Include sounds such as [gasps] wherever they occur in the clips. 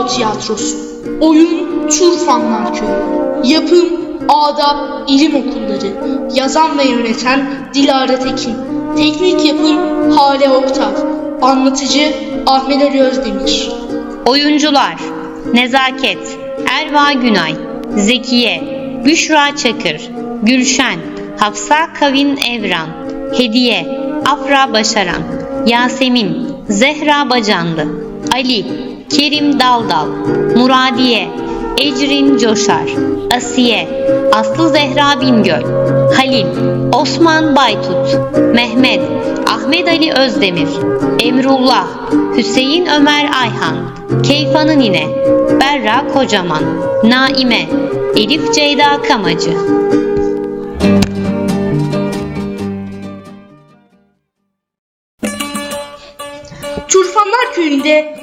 Radyo tiyatrosu. Oyun Turfanlar Köyü. Yapım Adap İlim Okulları. Yazan ve yöneten Dilara Tekin. Teknik yapım Hale Oktay. Anlatıcı Ahmet Ali Özdemir. Oyuncular Nezaket Erva Günay Zekiye Büşra Çakır Gülşen Hafsa Kavin Evran Hediye Afra Başaran Yasemin Zehra Bacanlı Ali Kerim Daldal Muradiye Ecrin Coşar Asiye Aslı Zehra Bingöl Halil Osman Baytut Mehmet Ahmet Ali Özdemir Emrullah Hüseyin Ömer Ayhan Keyfanı Nine Berra Kocaman Naime Elif Ceyda Kamacı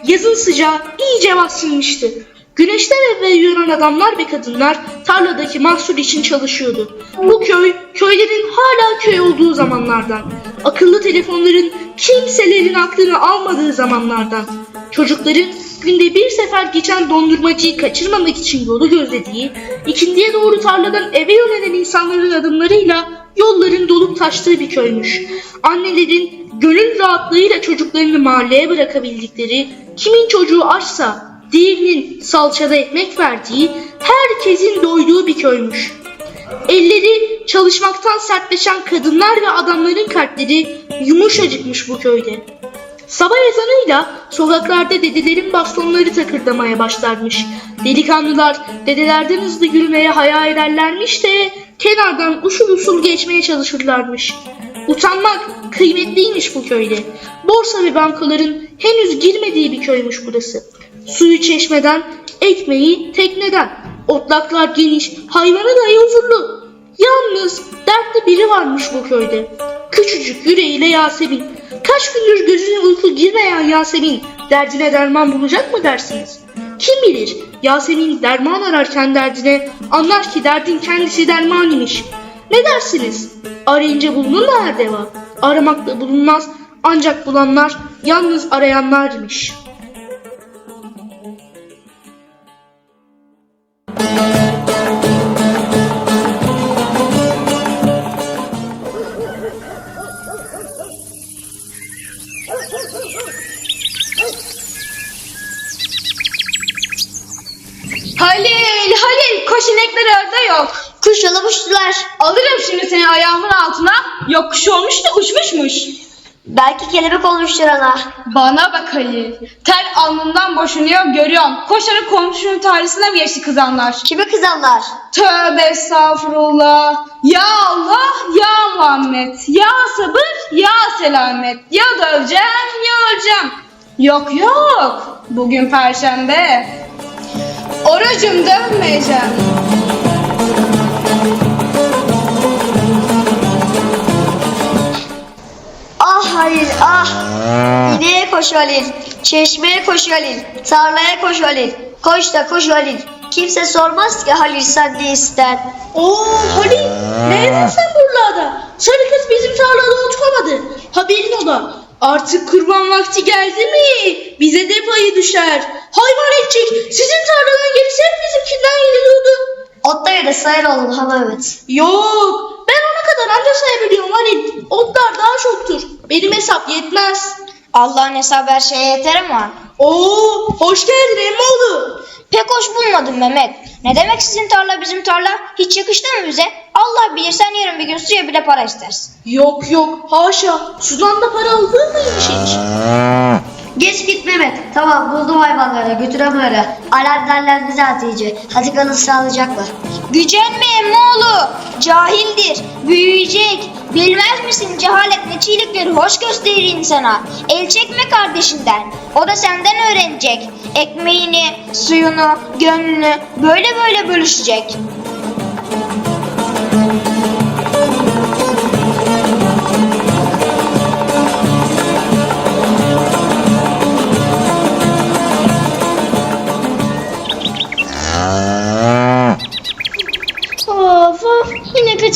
yazın sıcağı iyice bastırmıştı. Güneşten evvel uyanan adamlar ve kadınlar tarladaki mahsul için çalışıyordu. Bu köy, köylerin hala köy olduğu zamanlardan. Akıllı telefonların kimselerin aklını almadığı zamanlardan. Çocukların günde bir sefer geçen dondurmacıyı kaçırmamak için yolu gözlediği, ikindiye doğru tarladan eve yönelen insanların adımlarıyla yolların dolup taştığı bir köymüş. Annelerin gönül rahatlığıyla çocuklarını mahalleye bırakabildikleri, kimin çocuğu açsa diğerinin salçada ekmek verdiği, herkesin doyduğu bir köymüş. Elleri çalışmaktan sertleşen kadınlar ve adamların kalpleri yumuşacıkmış bu köyde. Sabah ezanıyla sokaklarda dedelerin bastonları takırdamaya başlarmış. Delikanlılar dedelerden hızlı yürümeye hayal ederlermiş de kenardan usul usul geçmeye çalışırlarmış. Utanmak kıymetliymiş bu köyde. Borsa ve bankaların henüz girmediği bir köymüş burası. Suyu çeşmeden, ekmeği tekneden. Otlaklar geniş, hayvanı dahi huzurlu. Yalnız dertli biri varmış bu köyde. Küçücük yüreğiyle Yasemin. Kaç gündür gözüne uyku girmeyen Yasemin derdine derman bulacak mı dersiniz? Kim bilir Yasemin derman ararken derdine anlar ki derdin kendisi derman imiş. Ne dersiniz? Arayınca bulunur mu her deva? Aramakla bulunmaz ancak bulanlar yalnız arayanlarmış. Altına. Yok kuş olmuş da uçmuşmuş. Belki kelebek olmuştur ana. Bana bak Halil. Ter alnından boşanıyor görüyorum. Koşarak komşunun tarlasına mı geçti kızanlar? Kime kızanlar? Tövbe estağfurullah. Ya Allah ya Muhammed. Ya sabır ya selamet. Ya döveceğim ya öleceğim. Yok yok. Bugün perşembe. Orucum dönmeyeceğim. Ah Halil ah. İneğe koş Halil. Çeşmeye koş Halil. Tarlaya koş Halil. Koş da koş Halil. Kimse sormaz ki Halil sen ne ister. Oo Halil ne edin sen buralarda? Sarı kız bizim tarlada oturamadı. Haberin ola. Artık kurban vakti geldi mi? Bize de payı düşer. Hayvan edecek. Sizin tarlanın gerisi hep bizimkinden yeniliyordu. Otları da sayar oğlum ha evet. Yok. Ben ona kadar anca sayabiliyorum Halil. Otlar daha çoktur. Benim hesap yetmez. Allah'ın hesabı her şeye yeter ama. Oo, hoş geldin Emmoğlu. Pek hoş bulmadım Mehmet. Ne demek sizin tarla bizim tarla? Hiç yakıştı mı bize? Allah bilir sen yarın bir gün suya bile para istersin. Yok yok, haşa. Sudan da para aldığı mıymış hiç? Geç git Mehmet. Tamam buldum hayvanları götürem onları. Alarm derler bize Hatice. Hadi kalın sağlıcakla. Gücenme Emmoğlu. Cahildir. Büyüyecek. Bilmez misin cehalet ne çiğlikleri hoş gösterir insana. El çekme kardeşinden. O da senden öğrenecek. Ekmeğini, suyunu, gönlünü böyle böyle bölüşecek.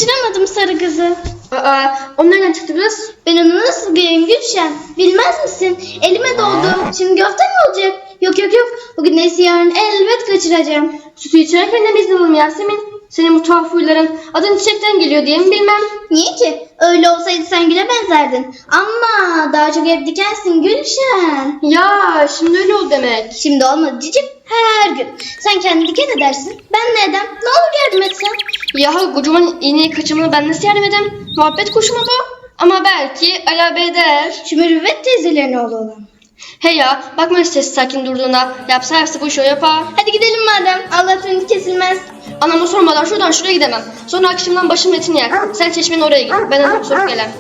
Kaçıramadım sarı kızı. Aa, o nereden çıktı kız? Ben onu nasıl göreyim Gülşen? Bilmez misin? Elime doldu. Şimdi köfte mi olacak? Yok yok yok. Bugün neyse yarın elbet kaçıracağım. Sütü içerken de biz alalım Yasemin. Senin bu tuhaf huyların adın çiçekten geliyor diye mi bilmem. Niye ki? Öyle olsaydı sen güle benzerdin. Ama daha çok ev dikensin Gülşen. Ya şimdi öyle ol demek. Şimdi olmadı cicim. Her gün. Sen kendin diken edersin. Ben ne edem? Ne olur yardım etsen. Ya kocaman iğneyi kaçırmana ben nasıl yardım edem? Muhabbet kuşu mu bu? Ama belki ala eder. Şu mürüvvet teyzelerin oğlu olan. He ya bakma sesi sakin durduğuna. Yapsa yapsa bu işi o yapar. Hadi gidelim madem. Allah'ın ümidi kesilmez. Anama sormadan şuradan şuraya gidemem. Sonra akşamdan başım etin yer. Sen çeşmenin oraya git. Ben anamı sorup gelem.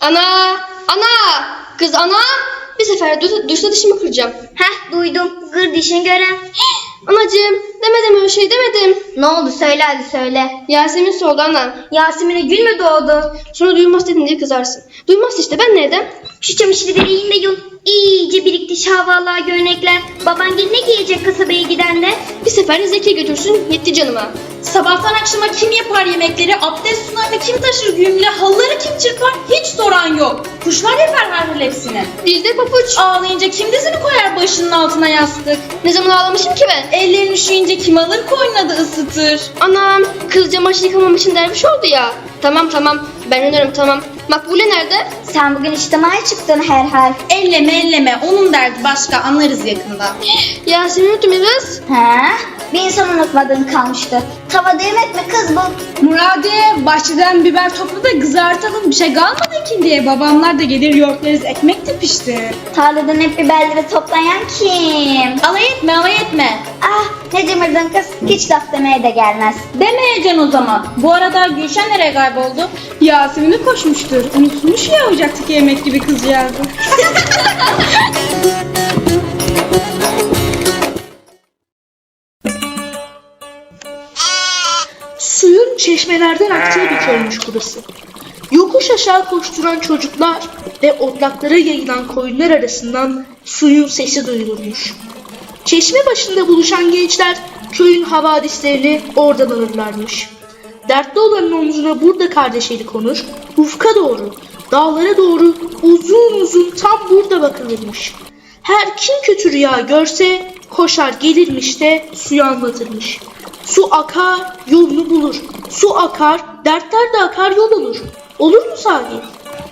Ana! Ana! Kız ana! Bir sefer duysa, duysa dişimi kıracağım. Heh duydum. Gır dişini gören. [gasps] Anacığım demedim öyle şey demedim. Ne oldu söyle hadi söyle. Yasemin sordu ana. Yasemin'e gül mü doğdu? Sonra duymaz dedin diye kızarsın. Duymaz işte ben ne edem? Şu çamaşırları yiyeyim de yul. İyice birikti şahvalar göynekler. Baban gel ne giyecek kasabaya giden de? Bir sefer Zeki götürsün yetti canıma. Sabahtan akşama kim yapar yemekleri? Abdest sularını kim taşır güğümle? Halıları kim çırpar? Hiç soran yok. Kuşlar yapar her türlü hepsini. Dizde papuç. Ağlayınca kim dizini koyar başının altına yastık? Ne zaman ağlamışım ki ben? Ellerini üşüyünce kim alır koynuna da ısıtır? Anam kız çamaşır yıkamam için derviş oldu ya. Tamam tamam ben inanıyorum tamam. Makbule nerede? Sen bugün içtimaya çıktın herhal. Elleme elleme onun derdi başka anlarız yakında. Yasemin kız. He? Bir insan unutmadığın kalmıştı. Tavada yemek mi kız bu? Muradiye bahçeden biber topla da kızartalım bir şey kalmadı ki diye babamlar da gelir yoğurtlarız ekmek de pişti. Tarladan hep biberleri toplayan kim? Alay etme alay etme. Ah ne cımırdın kız. Hiç laf demeye de gelmez. Demeyeceksin o zaman. Bu arada Gülşen nereye kayboldu? Yasemin'e koşmuştur. Unutmuş ya ocaktaki yemek gibi kızcağızı. Suyun çeşmelerden aktığı bir köymüş burası. Yokuş aşağı koşturan çocuklar ve otlaklara yayılan koyunlar arasından suyun sesi duyulurmuş. Çeşme başında buluşan gençler köyün havadislerini oradan alırlarmış. Dertli olanın omzuna burada kardeş eli konur, ufka doğru, dağlara doğru uzun uzun tam burada bakılırmış. Her kim kötü rüya görse koşar gelirmiş de suyu anlatırmış. Su akar, yolunu bulur. Su akar, dertler de akar yol olur. Olur mu sahi?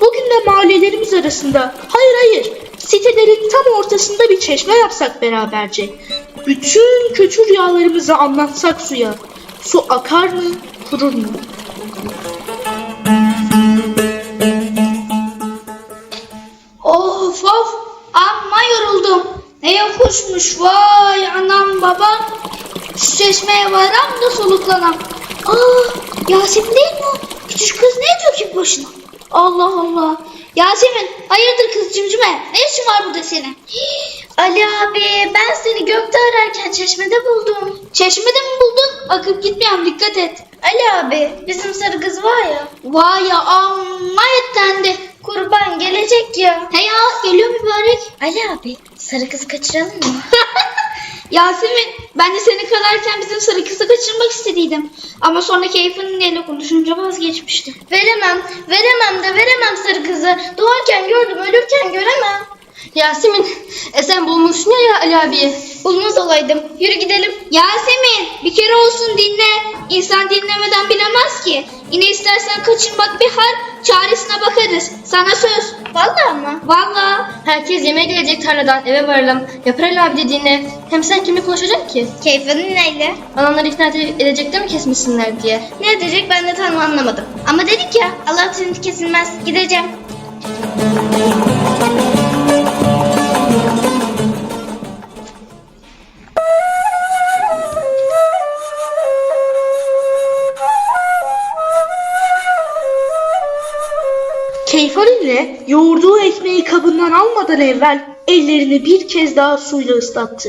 Bugün de mahallelerimiz arasında, hayır hayır, sitelerin tam ortasında bir çeşme yapsak beraberce. Bütün kötü rüyalarımızı anlatsak suya. Su akar mı, kurur mu? Of of amma yoruldum. Ne yokuşmuş vay anam babam. Şu çeşmeye varam da soluklanam. Aa Yasemin değil mi o? Küçük kız ne ediyor ki boşuna? Allah Allah. Yasemin hayırdır kız cimcime? Ne işin var burada senin? Ali abi ben seni gökte ararken çeşmede buldum. Çeşmede mi buldun? Akıp gitmeyen dikkat et. Ali abi bizim sarı kız var ya. Vay ya amma etlendi. Kurban gelecek ya. He ya geliyor mübarek. Ali abi sarı kızı kaçıralım mı? [laughs] Yasemin ben de seni kalarken bizim sarı kızı kaçırmak istediydim. Ama sonra keyfinin neyle konuşunca vazgeçmiştim. Veremem, veremem de veremem sarı kızı. Doğarken gördüm, ölürken göremem. Yasemin e sen bulmuşsun ya, Ali abiyi. Bulmaz olaydım. Yürü gidelim. Yasemin bir kere olsun dinle. İnsan dinlemeden bilemez ki. Yine istersen kaçırmak bir hal, çaresine bakarız. Sana söz. Vallahi mı? Vallahi. Herkes yemeğe gelecek tarladan eve varalım. Yapar Ali abi dediğini. Hem sen kimle konuşacaksın ki? Keyfinin neyle? Anamları ikna ede- edecek de mi kesmişsinler diye. Ne edecek ben de tam anlamadım. Ama dedik ya Allah kesilmez. Gideceğim. Evvel ellerini bir kez daha suyla ıslattı.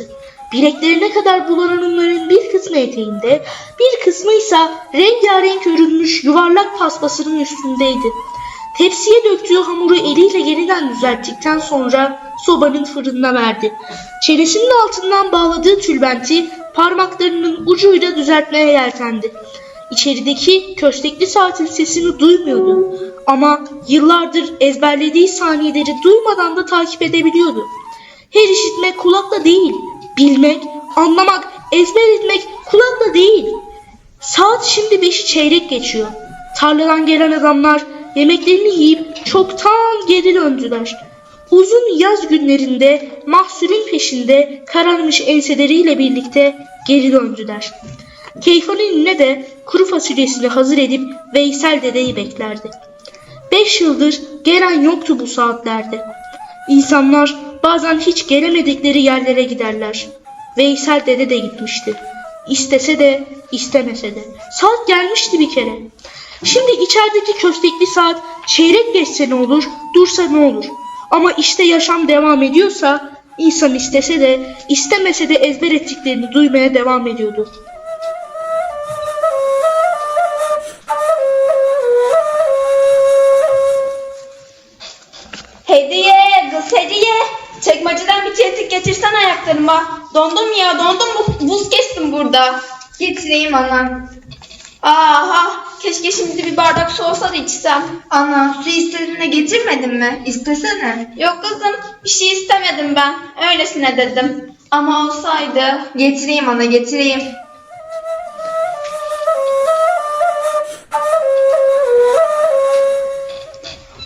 Bileklerine kadar bulanan unların bir kısmı eteğinde, bir kısmı ise rengarenk örülmüş yuvarlak paspasının üstündeydi. Tepsiye döktüğü hamuru eliyle yeniden düzelttikten sonra sobanın fırınına verdi. Çenesinin altından bağladığı tülbenti parmaklarının ucuyla düzeltmeye yeltendi. İçerideki köstekli saatin sesini duymuyordu. Ama yıllardır ezberlediği saniyeleri duymadan da takip edebiliyordu. Her işitmek kulakla değil, bilmek, anlamak, ezber etmek kulakla değil. Saat şimdi beşi çeyrek geçiyor. Tarladan gelen adamlar yemeklerini yiyip çoktan geri döndüler. Uzun yaz günlerinde mahsulün peşinde kararmış enseleriyle birlikte geri döndüler. Keyfan'ın de kuru fasulyesini hazır edip Veysel dedeyi beklerdi. Beş yıldır gelen yoktu bu saatlerde. İnsanlar bazen hiç gelemedikleri yerlere giderler. Veysel dede de gitmişti. İstese de istemese de. Saat gelmişti bir kere. Şimdi içerideki köstekli saat çeyrek geçse ne olur, dursa ne olur. Ama işte yaşam devam ediyorsa insan istese de istemese de ezber ettiklerini duymaya devam ediyordu. Çekmeceden bir çeltik geçirsen ayaklarıma. Dondum ya, dondum. Bu- Buz kestim burada. Getireyim ana. Aha, keşke şimdi bir bardak su olsa da içsem. Ana, su istediğinde getirmedin mi? İstesene. Yok kızım, bir şey istemedim ben. Öylesine dedim. Ama olsaydı. Getireyim ana, getireyim.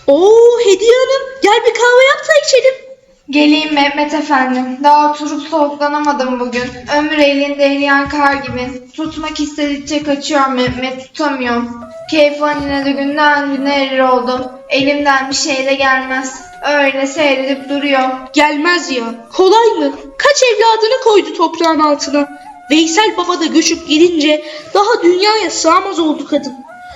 Oo Hediye Hanım gel bir kahve yap da içelim. Geleyim Mehmet efendim. Daha oturup soğuklanamadım bugün. Ömür elinde eriyen kar gibi. Tutmak istedikçe kaçıyor Mehmet tutamıyorum. Keyfan yine de günden güne erir oldum. Elimden bir şey de gelmez. Öyle seyredip duruyor. Gelmez ya. Kolay mı? Kaç evladını koydu toprağın altına. Veysel baba da göçüp gidince daha dünyaya sığamaz oldu kadın.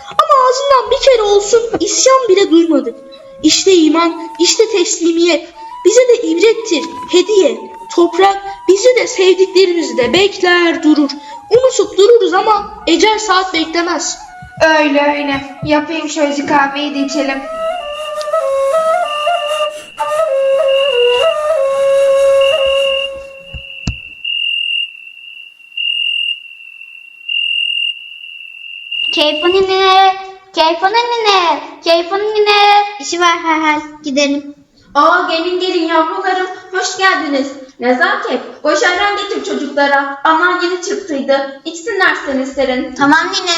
Ama ağzından bir kere olsun isyan bile duymadı. İşte iman, işte teslimiyet. Bize de ibrettir, hediye. Toprak bizi de sevdiklerimizi de bekler durur. Unutup dururuz ama ecel saat beklemez. Öyle öyle. Yapayım şöyle kahveyi de içelim. Keyfun nine, Keyfun nine, Keyfun nine. İşi var herhal. Gidelim. Aa gelin gelin yavrularım hoş geldiniz. Nezaket boş ayran getir çocuklara. Aman yeni çıktıydı. İçsinler senin serin. Tamam nine.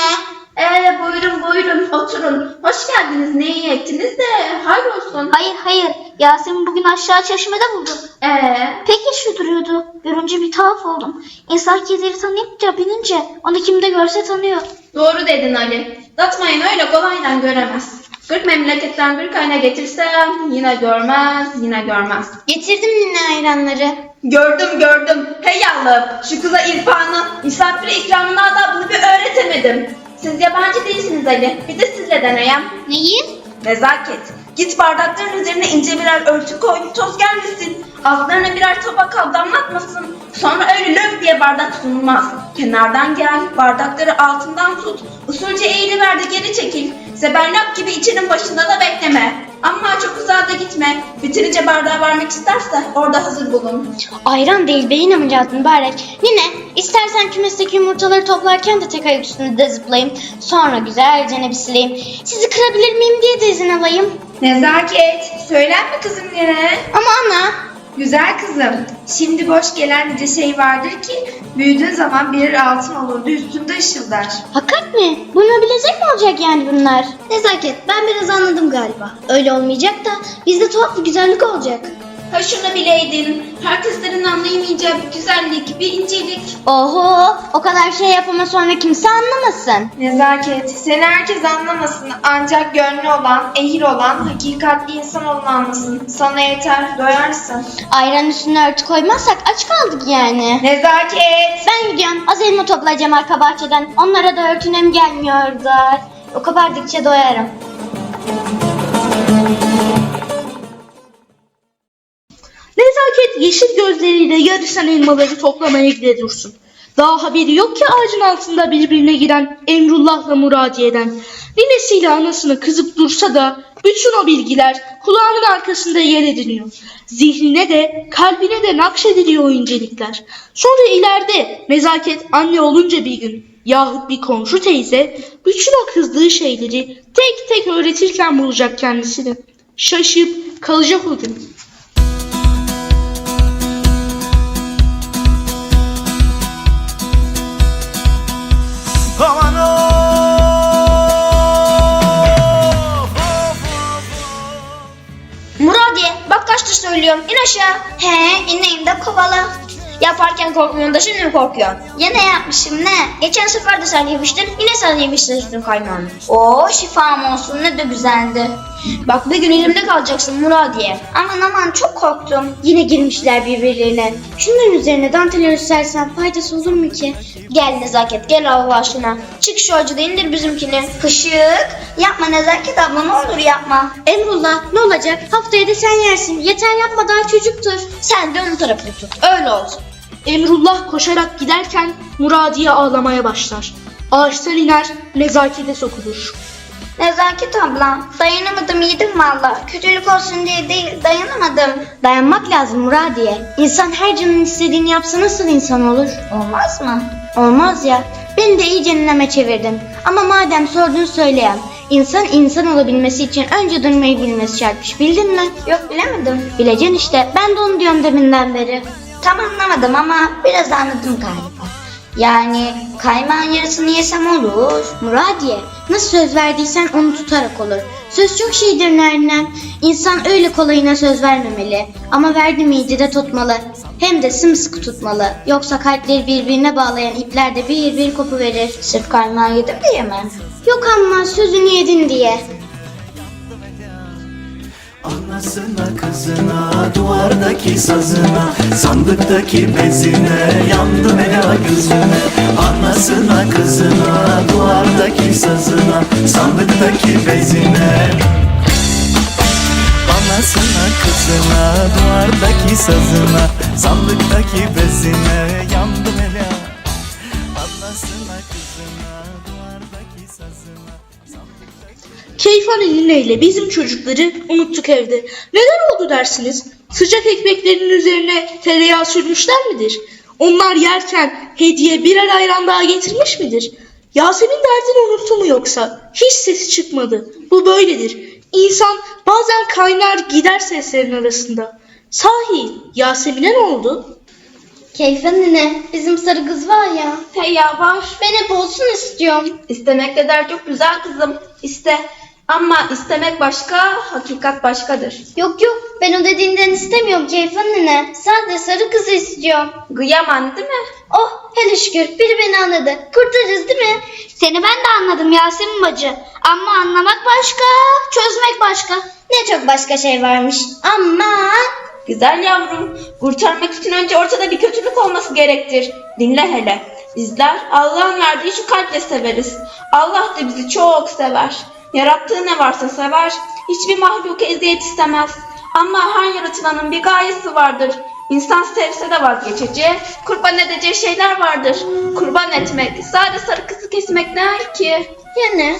Ee buyurun buyurun oturun. Hoş geldiniz ne iyi ettiniz de hayrolsun. Hayır hayır. Yasemin bugün aşağı çeşmede buldu. Ee Pek yaşlı duruyordu. Görünce bir tuhaf oldum. İnsan kedileri tanıyınca binince onu kim de görse tanıyor. doğru dedin Ali. Datmayın öyle kolaydan göremez. Kırk memleketten bir kayna getirsem yine görmez yine görmez. Getirdim nine ayranları. Gördüm gördüm. Hey Allah'ım şu kıza irfanı, misafire ikramını adabını bir öğretemedim. Siz yabancı değilsiniz Ali. Bir de sizle deneyem. Neyi? Nezaket. Git bardakların üzerine ince birer örtü koy, toz gelmesin. Altlarına birer tabak al, damlatmasın. Sonra öyle lök diye bardak sunulmaz. Kenardan gel, bardakları altından tut. Usulca eğiliver de geri çekil. Zeberlak gibi içinin başında da bekleme. Ama çok uzağa da gitme. Bitirince bardağı vermek isterse orada hazır bulun. Ayran değil beyin ameliyatı mübarek. Nine istersen kümesteki yumurtaları toplarken de tek ayak üstünde zıplayayım. Sonra güzelce bir sileyim. Sizi kırabilir miyim diye de izin alayım. Nezaket. Söyler mi kızım yine? Ama ana Güzel kızım. Şimdi boş gelen nice şey vardır ki büyüdüğün zaman birer altın olurdu üstünde ışıldar. hakikat mi? Buna bilezik mi olacak yani bunlar? Nezaket ben biraz anladım galiba. Öyle olmayacak da bizde tuhaf bir güzellik olacak. Ha şunu bileydin. Herkeslerin anlayamayacağı bir güzellik, bir incelik. Oho o kadar şey yapama sonra kimse anlamasın. Nezaket. Seni herkes anlamasın. Ancak gönlü olan, ehil olan, hakikatli insan olan anlasın. Sana yeter, doyarsın. Ayran üstüne örtü koymazsak aç kaldık yani. Nezaket. Ben gidiyorum. Az elma toplayacağım arka bahçeden. Onlara da örtünem gelmiyordu. O kabardıkça doyarım. Gözleriyle yarışan elmaları toplamaya gider dursun. Daha haberi yok ki ağacın altında birbirine giren Emrullah'la Muradiye'den. Ninesiyle anasını kızıp dursa da bütün o bilgiler kulağının arkasında yer ediniyor. Zihnine de kalbine de nakşediliyor o incelikler. Sonra ileride nezaket anne olunca bir gün yahut bir komşu teyze bütün o kızdığı şeyleri tek tek öğretirken bulacak kendisini. Şaşıp kalacak o gün. Söylüyorum in aşağı. He ineyim de kovala. Yaparken korkmuyorsun da şimdi mi korkuyorsun? Ya ne yapmışım ne? Geçen sefer de sen yemiştin yine sen yemiştin üstün kaymağını. Oo şifam olsun ne de güzeldi. Bak bir gün elimde kalacaksın Muradiye. Aman aman çok korktum. Yine girmişler birbirlerine. Şunların üzerine dantel örsersem faydası olur mu ki? Gel Nezaket gel Allah aşkına. Çık şu acıda indir bizimkini. Kışık. Yapma Nezaket abla ne olur yapma. Emrullah ne olacak? Haftaya da sen yersin. Yeter yapma daha çocuktur. Sen de onun tarafını tut. Öyle olsun. Emrullah koşarak giderken Muradiye ağlamaya başlar. Ağaçtan iner, nezakete sokulur. Nezaket abla dayanamadım yedim valla. Kötülük olsun diye değil dayanamadım. Dayanmak lazım Muradiye. İnsan her canın istediğini yapsa nasıl insan olur? Olmaz mı? Olmaz ya. Beni de iyice nineme çevirdin. Ama madem sordun söyleyeyim. İnsan insan olabilmesi için önce durmayı bilmesi şartmış. Bildin mi? Yok bilemedim. Bileceksin işte. Ben de onu diyorum deminden beri. Tam anlamadım ama biraz anladım galiba. Yani kaymağın yarısını yesem olur. Muradiye, nasıl söz verdiysen onu tutarak olur. Söz çok şeydir Nernem. İnsan öyle kolayına söz vermemeli. Ama verdi miydi de tutmalı. Hem de sımsıkı tutmalı. Yoksa kalpleri birbirine bağlayan ipler de bir bir kopuverir. Sırf kaymağı yedim diye mi? Yok ama sözünü yedin diye. Anasına kızına duvardaki sazına sandıktaki bezine yandı ela gözüne. Anasına kızına duvardaki sazına sandıktaki bezine. Anasına kızına duvardaki sazına sandıktaki bezine yandı ela Keyfan ile bizim çocukları unuttuk evde. Neden oldu dersiniz? Sıcak ekmeklerin üzerine tereyağı sürmüşler midir? Onlar yerken hediye birer ayran daha getirmiş midir? Yasemin derdini unuttu mu yoksa? Hiç sesi çıkmadı. Bu böyledir. İnsan bazen kaynar gider seslerin arasında. Sahi Yasemin'e ne oldu? Keyfen nene, bizim sarı kız var ya. Hey ya var. Ben hep olsun istiyorum. İstemek de der çok güzel kızım. İste. Ama istemek başka, hakikat başkadır. Yok yok, ben o dediğinden istemiyorum Keyfen nene. Sadece sarı kızı istiyorum. Gıyaman değil mi? Oh hele şükür biri beni anladı. Kurtarırız değil mi? Seni ben de anladım Yasemin bacı. Ama anlamak başka, çözmek başka. Ne çok başka şey varmış. Aman. Güzel yavrum. Kurtarmak için önce ortada bir kötülük olması gerektir. Dinle hele. Bizler Allah'ın verdiği şu kalple severiz. Allah da bizi çok sever. Yarattığı ne varsa sever. Hiçbir mahluk eziyet istemez. Ama her yaratılanın bir gayesi vardır. İnsan sevse de vazgeçeceği, kurban edeceği şeyler vardır. Kurban etmek, sadece sarı kesmek ne ki? Ya ne?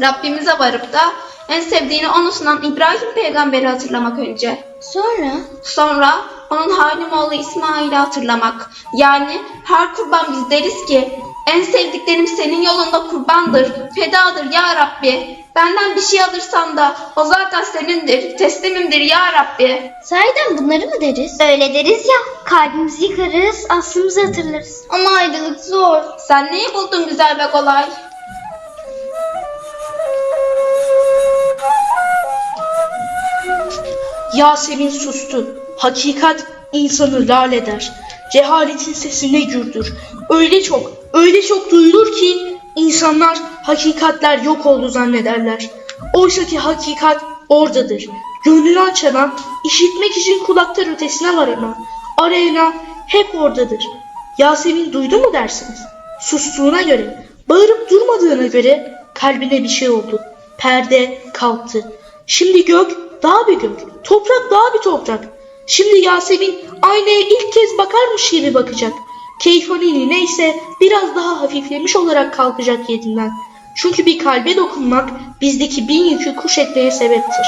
Rabbimize varıp da en sevdiğini onu sunan İbrahim peygamberi hatırlamak önce. Sonra? Sonra onun halim oğlu İsmail'i hatırlamak. Yani her kurban biz deriz ki en sevdiklerim senin yolunda kurbandır, fedadır ya Rabbi. Benden bir şey alırsan da o zaten senindir, teslimimdir ya Rabbi. Sahiden bunları mı deriz? Öyle deriz ya, kalbimizi yıkarız, aslımızı hatırlarız. Ama ayrılık zor. Sen neyi buldun güzel ve kolay? Yasemin sustu. Hakikat insanı lal eder. Cehaletin sesi ne gürdür. Öyle çok, öyle çok duyulur ki insanlar hakikatler yok oldu zannederler. Oysa ki hakikat oradadır. Gönlünü açana, işitmek için kulaklar ötesine varana, arayana hep oradadır. Yasemin duydu mu dersiniz? Sustuğuna göre, bağırıp durmadığına göre kalbine bir şey oldu. Perde kalktı. Şimdi gök daha bir gök, toprak daha bir toprak. Şimdi Yasemin aynaya ilk kez bakarmış gibi bakacak. Keyfanini neyse biraz daha hafiflemiş olarak kalkacak yerinden. Çünkü bir kalbe dokunmak bizdeki bin yükü kuş etmeye sebeptir.